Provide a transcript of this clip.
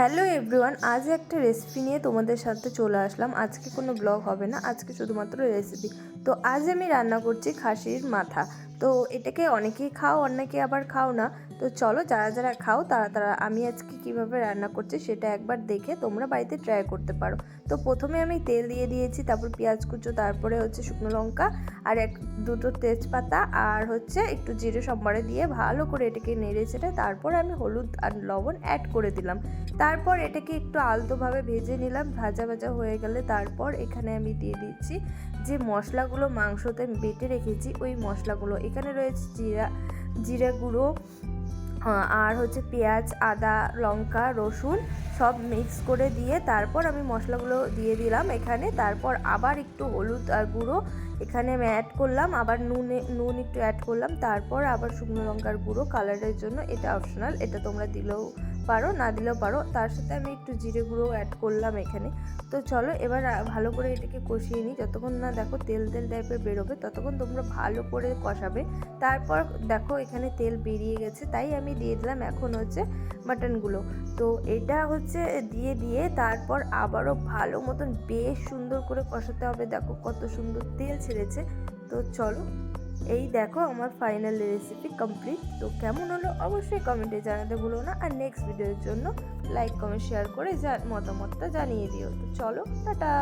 Hello everyone, আজ একটা recipe নিয়ে তোমাদের সাথে চলে আসলাম। আজকে কোনো ব্লগ হবে না, আজকে শুধুমাত্র রেসিপি তো আজ আমি রান্না করছি খাসির মাথা। তো এটাকে অনেকেই খাও অনেকে আবার খাও না। তো চলো যারা যারা খাও তারা তারা, আমি আজকে কীভাবে রান্না করছি সেটা একবার দেখে তোমরা বাড়িতে ট্রাই করতে পারো। তো প্রথমে আমি তেল দিয়ে দিয়েছি, তারপর পেঁয়াজ কুচো, তারপরে হচ্ছে শুকনো লঙ্কা আর এক, দুটো তেজপাতা আর হচ্ছে একটু জিরে সম্বারে দিয়ে ভালো করে এটাকে নেড়ে চেড়ে তারপর আমি হলুদ আর লবণ অ্যাড করে দিলাম। তারপর এটাকে একটু আলতোভাবে ভেজে নিলাম, ভাজা ভাজা হয়ে গেলে তারপর এখানে আমি দিয়ে দিচ্ছি যে মশলাগুলো মাংসতে বেটে রেখেছি, ওই মশলাগুলো এখানে রয়েছে জিরা, জিরে গুঁড়ো আর হচ্ছে পেঁয়াজ, আদা, লঙ্কা, রসুন সব মিক্স করে দিয়ে তারপর আমি মশলাগুলো দিয়ে দিলাম এখানে। তারপর আবার একটু হলুদ আর গুঁড়ো এখানে আমি অ্যাড করলাম। আবার নুনে, নুন একটু অ্যাড করলাম। তারপর আবার শুকনো লঙ্কার গুঁড়ো কালারের জন্য এটা অপশনাল এটা তোমরা দিলেও পারো, না দিলেও পারো। তার সাথে আমি একটু জিরে গুঁড়ো অ্যাড করলাম এখানে। তো চলো, এবার ভালো করে এটাকে কষিয়ে নিই। যতক্ষণ না দেখো তেল তেল টাইপের বেরোবে, ততক্ষণ তোমরা ভালো করে কষাবে। তারপর দেখো এখানে তেল বেরিয়ে গেছে, তাই আমি দিয়ে দিলাম এখন হচ্ছে মাটনগুলো তো এটা হচ্ছে দিয়ে দিয়ে তারপর আবারও ভালো মতন বেশ সুন্দর করে কষাতে হবে। দেখো কত সুন্দর তেল ছেড়েছে। তো চলো। এই দেখো আমার ফাইনাল রেসিপি কমপ্লিট তো কেমন হলো অবশ্যই কমেন্টে জানাতে ভুলো না। আর নেক্সট ভিডিওর জন্য লাইক কমেন্ট শেয়ার করে মতামতটা জানিয়ে দিও। তো চলো, টাটা।